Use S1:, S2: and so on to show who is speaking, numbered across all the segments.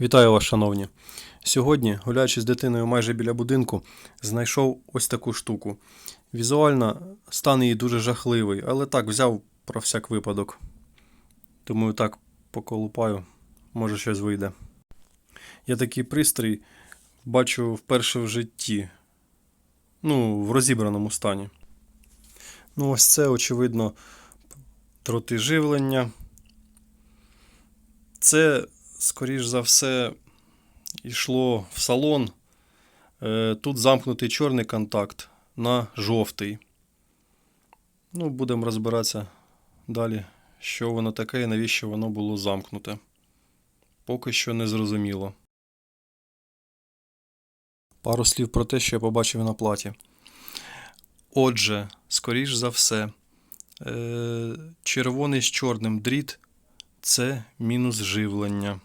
S1: Вітаю вас, шановні. Сьогодні, гуляючи з дитиною майже біля будинку, знайшов ось таку штуку. Візуально стан її дуже жахливий, але так взяв про всяк випадок. Думаю, так поколупаю, може щось вийде. Я такий пристрій бачу вперше в житті. Ну, в розібраному стані. Ну, ось це, очевидно, дроти живлення. Це, скоріш за все, йшло в салон. Е, Тут замкнутий чорний контакт на жовтий. Ну, будемо розбиратися далі, що воно таке і навіщо воно було замкнуте. Поки що не зрозуміло. Пару слів про те, що я побачив на платі. Отже, скоріш за все, е, червоний з чорним дріт це мінус живлення.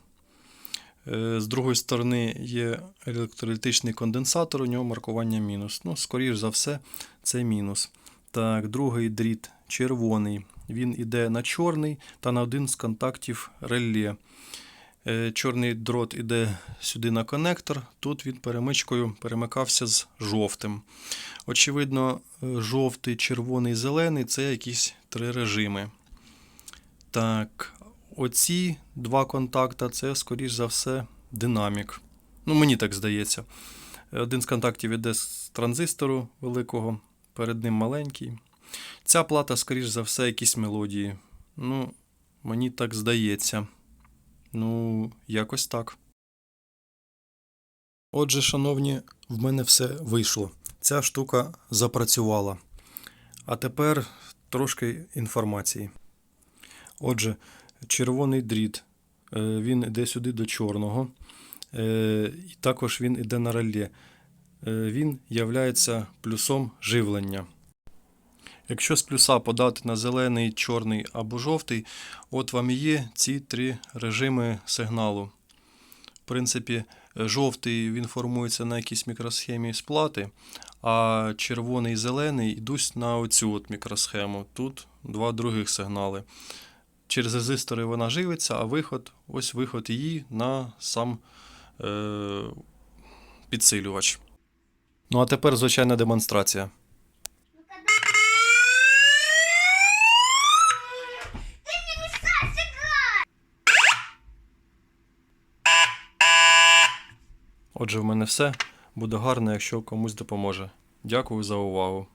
S1: Е, З другої сторони є електролітичний конденсатор, у нього маркування мінус. Ну, скоріш за все, це мінус. Так, другий дріт червоний. Він іде на чорний та на один з контактів реле. Е, Чорний дрот іде сюди на конектор. Тут він перемичкою перемикався з жовтим. Очевидно, жовтий, червоний, зелений це якісь три режими. Так, оці два контакта це, скоріш за все, динамік. Ну, мені так здається. Один з контактів іде з транзистору великого, перед ним маленький. Ця плата, скоріш за все, якісь мелодії. Ну, мені так здається. Ну, якось так. Отже, шановні, в мене все вийшло. Ця штука запрацювала. А тепер трошки інформації. Отже, червоний дріт. е, Він йде сюди до чорного. Е, І також він йде на реле. Е, Він являється плюсом живлення. Якщо з плюса подати на зелений, чорний або жовтий, от вам і є ці три режими сигналу. В принципі, жовтий він формується на якійсь мікросхемі з плати, а червоний і зелений йдуть на оцю от мікросхему. Тут два других сигнали. Через резистори вона живиться, а виход, ось виход її на сам е, підсилювач. Ну а тепер звичайна демонстрація. Отже, в мене все. Буде гарно, якщо комусь допоможе. Дякую за увагу.